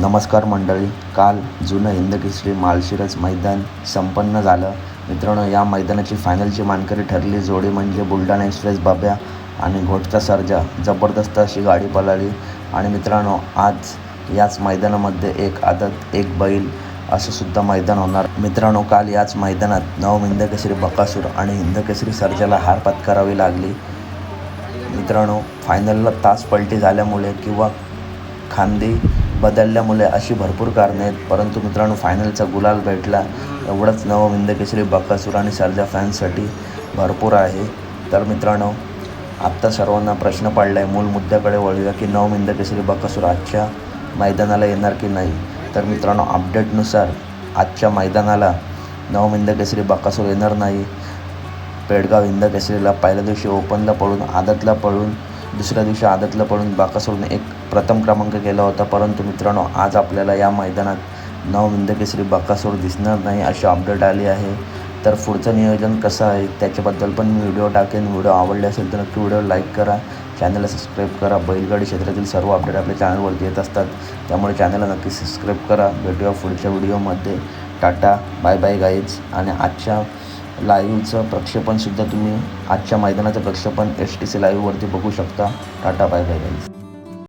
नमस्कार मंडळी. काल जुनं हिंदकेसरी माळशिरस मैदान संपन्न झालं. मित्रांनो या मैदानाची फायनलची मानकरी ठरली. जोडी म्हणजे बुलढाणा एक्सप्रेस बाब्या आणि घोटचा सर्जा. जबरदस्त अशी गाडी पळाली. आणि मित्रांनो आज याच मैदानामध्ये एक आदत एक बैल असं सुद्धा मैदान होणार. मित्रांनो काल याच मैदानात नवम हिंदकेसरी बकासूर आणि हिंदकेसरी सर्जाला हार पत्करावी लागली. मित्रांनो फायनलला तास पलटी झाल्यामुळे किंवा खांदी बदलल्यामुळे अशी भरपूर कारणे आहेत. परंतु मित्रांनो फायनलचा गुलाल भेटला. एवढंच नवं विंदकेसरी बकासूर आणि सर्जा फॅन्ससाठी भरपूर आहे. तर मित्रांनो आत्ता सर्वांना प्रश्न पडला आहे मूल मुद्द्याकडे वळूया की नवम हिंदकेसरी बकासूर आजच्या मैदानाला येणार की नाही? तर मित्रांनो अपडेटनुसार आजच्या मैदानाला नवम हिंदकेसरी बकासूर येणार नाही. पेडगाव हिंद केसरीला पहिल्या दिवशी ओपनला पळून आदतला पळून दुसऱ्या दिवशी आदतला पडून बाकासोरने एक प्रथम क्रमांक केला होता. परंतु मित्रांनो आज आपल्याला या मैदानात नवमिंद केसरी बाकासोड दिसणार नाही अशी अपडेट आली आहे. तर पुढचं नियोजन कसं आहे त्याच्याबद्दल पण मी व्हिडिओ टाकेन. व्हिडिओ आवडले असेल तर नक्की व्हिडिओ लाईक करा. चॅनलला सबस्क्राईब करा. बैलगाडी क्षेत्रातील सर्व अपडेट आपल्या चॅनलवरती येत असतात. त्यामुळे चॅनलला नक्की सबस्क्राईब करा. भेटूया पुढच्या व्हिडिओमध्ये. टाटा. बाय बाय गाईज आणि आजच्या लाईव्हचं प्रक्षेपणसुद्धा तुम्ही आजच्या मैदानाचं प्रक्षेपण एस टी सी लाईव्हवरती बघू शकता. Tata bye bye guys